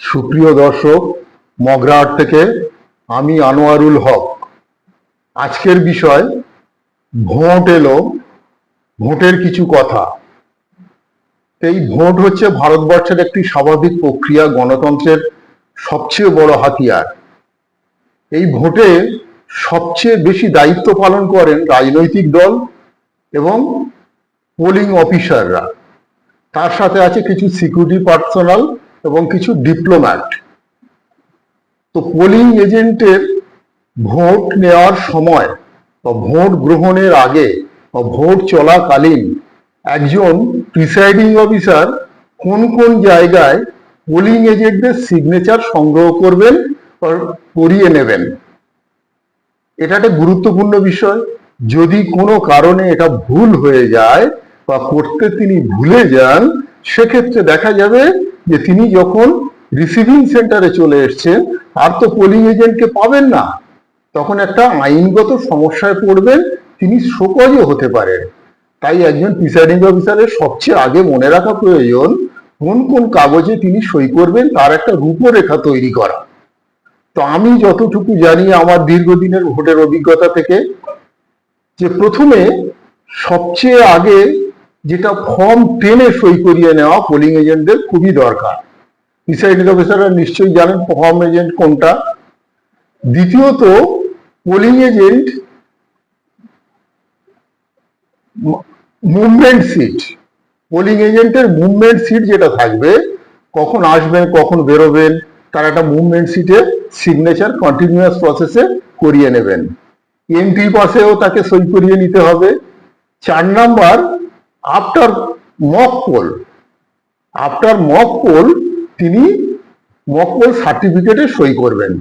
সুপ্রিয় দর্শক, মগরাহাট থেকে আমি আনোয়ারুল হক। আজকের বিষয়, ভোট এলো, ভোটের কিছু কথা। এই ভোট হচ্ছে ভারতবর্ষের একটি স্বাভাবিক প্রক্রিয়া, গণতন্ত্রের সবচেয়ে বড় হাতিয়ার। এই ভোটে সবচেয়ে বেশি দায়িত্ব পালন করেন রাজনৈতিক দল এবং পোলিং অফিসাররা। তার সাথে আছে কিছু সিকিউরিটি পার্সোনাল এবং কিছু ডিপ্লোম্যাট। তো পোলিং এজেন্টের ভোট নেওয়ার সময় বা ভোট গ্রহণের আগে বা ভোট চলাকালীন একজন প্রিসাইডিং অফিসার কোন কোন জায়গায় পোলিং এজেন্টদের সিগনেচার সংগ্রহ করবেন করিয়ে নেবেন? এটা একটা গুরুত্বপূর্ণ বিষয়। যদি কোনো কারণে এটা ভুল হয়ে যায় বা করতে তিনি ভুলে যান, সেক্ষেত্রে দেখা যাবে যে তিনি যখন রিসিভিং সেন্টারে চলে এসছেন, আর তো পোলিং এজেন্টকে পাবেন না, তখন একটা আইনগত সমস্যায় পড়বেন, তিনি শোকজও হতে পারেন। তাই একজন প্রিসাইডিং অফিসারের সবচেয়ে আগে মনে রাখা প্রয়োজন, কোন কোন কাগজে তিনি সই করবেন, তার একটা রূপরেখা তৈরি করা। তো আমি যতটুকু জানি আমার দীর্ঘদিনের ভোটের অভিজ্ঞতা থেকে, যে প্রথমে সবচেয়ে আগে যেটা ফর্ম টেনে সই করিয়ে নেওয়া পোলিং এজেন্টদের খুবই দরকার। প্রিসাইডিং অফিসাররা নিশ্চয়ই জানেন ফর্ম এজেন্ট কোনটা? দ্বিতীয়ত polling agent movement seat polling এজেন্টের মুভমেন্ট সিট যেটা থাকবে, কখন আসবেন, কখন বেরোবেন, তার একটা মুভমেন্ট সিটে সিগনেচার কন্টিনিউয়াস প্রসেসে করিয়ে নেবেন। এন্ট্রি পাসেও তাকে সই করিয়ে নিতে হবে। চার number after mock poll after mock poll তিনি মক পোল সার্টিফিকেটে সই করবেন।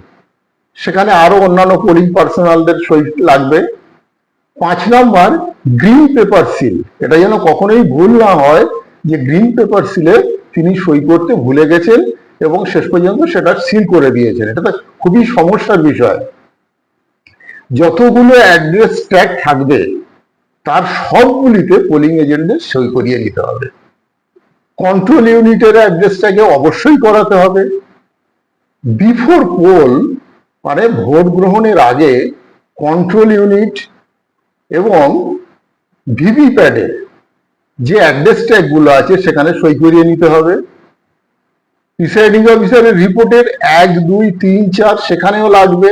সেখানে আরও অন্যান্য পোলিং পার্সোনালদের সই লাগবে। পাঁচ নাম্বার গ্রিন পেপার সিল এটা যেন কখনোই ভুল না হয় যে গ্রিন পেপার সিলে তিনি সই করতে ভুলে গেছেন এবং শেষ পর্যন্ত সেটা সিল করে দিয়েছেন। এটা তো খুবই সমস্যার বিষয়। যতগুলো অ্যাড্রেস ট্যাগ থাকবে তার সবগুলিতে পোলিং এজেন্টদের সই করিয়ে নিতে হবে। কন্ট্রোল ইউনিটের অ্যাড্রেসটাকে অবশ্যই করাতে হবে। বিফোর পোল মানে ভোট গ্রহণের আগে কন্ট্রোল ইউনিট এবং ভিভিপ্যাডে যে অ্যাড্রেস ট্যাগগুলো আছে সেখানে সই করিয়ে নিতে হবে। প্রিসাইডিং অফিসারের রিপোর্টের এক, দুই, তিন, চার সেখানেও লাগবে।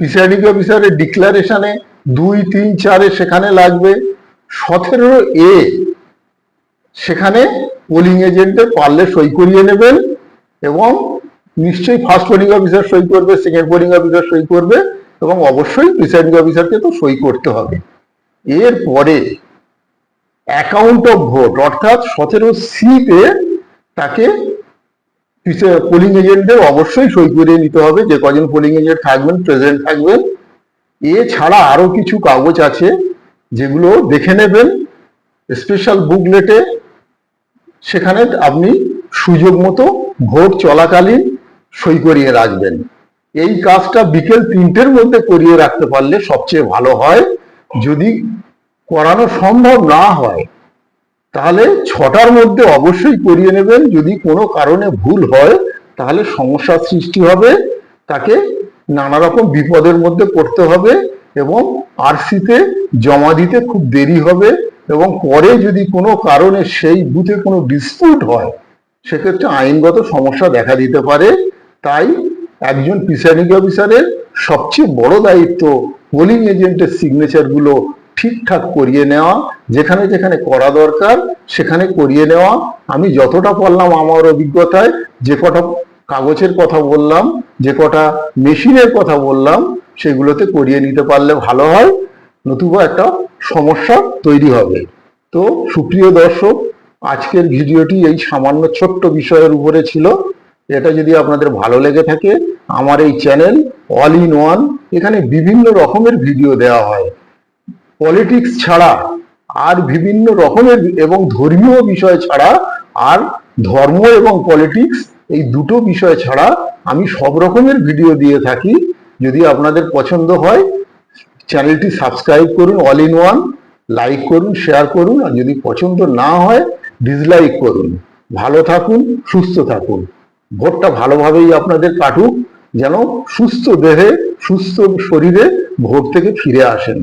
প্রিসাইডিং অফিসারের ডিক্লারেশনে দুই, তিন, চারে সেখানে লাগবে। সতেরো এ সেখানে পোলিং এজেন্টের পারলে সই করিয়ে নেবেন এবং নিশ্চয়ই ফার্স্ট পোলিং অফিসার সই করবে সেকেন্ড পোলিং অফিসার সই করবে এবং অবশ্যই প্রিসাইডিং অফিসারকে তো সই করতে হবে। এরপরে অ্যাকাউন্ট অফ ভোট অর্থাৎ সতেরো সিতে তাকে পোলিং এজেন্টদের অবশ্যই সই করিয়ে নিতে হবে। যে কজন পোলিং এজেন্ট থাকবেন প্রেজেন্ট থাকবেন এছাড়া আরও কিছু কাগজ আছে যেগুলো দেখে নেবেন স্পেশাল বুকলেটে সেখানে আপনি সুযোগ মতো ভোট চলাকালীন সই করিয়ে রাখবেন। এই কাজটা বিকেল তিনটের মধ্যে করিয়ে রাখতে পারলে সবচেয়ে ভালো হয়। যদি করানো সম্ভব না হয়, তাহলে ছটার মধ্যে অবশ্যই করিয়ে নেবেন। যদি কোনো কারণে ভুল হয়, তাহলে সমস্যার সৃষ্টি হবে। তাকে নানা রকম বিপদের মধ্যে পড়তে হবে এবং আরসিতে জমা দিতে খুব দেরি হবে এবং পরে যদি কোনো কারণে সেই বুথে কোনো ডিসপিউট হয়, সেক্ষেত্রে আইনগত সমস্যা দেখা দিতে পারে। তাই একজন প্রিসাইডিং অফিসারের সবচেয়ে বড় দায়িত্ব পোলিং এজেন্টের সিগনেচারগুলো ঠিকঠাক করিয়ে নেওয়া, যেখানে যেখানে করা দরকার সেখানে করিয়ে নেওয়া। আমি যতটা পারলাম আমার অভিজ্ঞতায়, যে কটা কাগজের কথা বললাম, যে কটা মেশিনের কথা বললাম, সেগুলোতে করিয়ে নিতে পারলে ভালো হয়, নতুবা একটা সমস্যা তৈরি হবে। তো সুপ্রিয় দর্শক, আজকের ভিডিওটি এই সামান্য ছোট্ট বিষয়ের উপরে ছিল। এটা যদি আপনাদের ভালো লেগে থাকে, আমার এই চ্যানেল অল ইন ওয়ান, এখানে বিভিন্ন রকমের ভিডিও দেওয়া হয়। পলিটিক্স ছাড়া আর বিভিন্ন রকমের এবং ধর্মীয় বিষয় ছাড়া আর ধর্ম এবং পলিটিক্স এই দুটো বিষয় ছাড়া আমি সব রকমের ভিডিও দিয়ে থাকি। যদি আপনাদের পছন্দ হয় চ্যানেলটি সাবস্ক্রাইব করুন অল ইন ওয়ান লাইক করুন শেয়ার করুন, আর যদি পছন্দ না হয় ডিসলাইক করুন। ভালো থাকুন, সুস্থ থাকুন। ভোটটা ভালোভাবেই আপনাদের কাটুক, যেন সুস্থ দেহে, সুস্থ শরীরে ভোট থেকে ফিরে আসেন।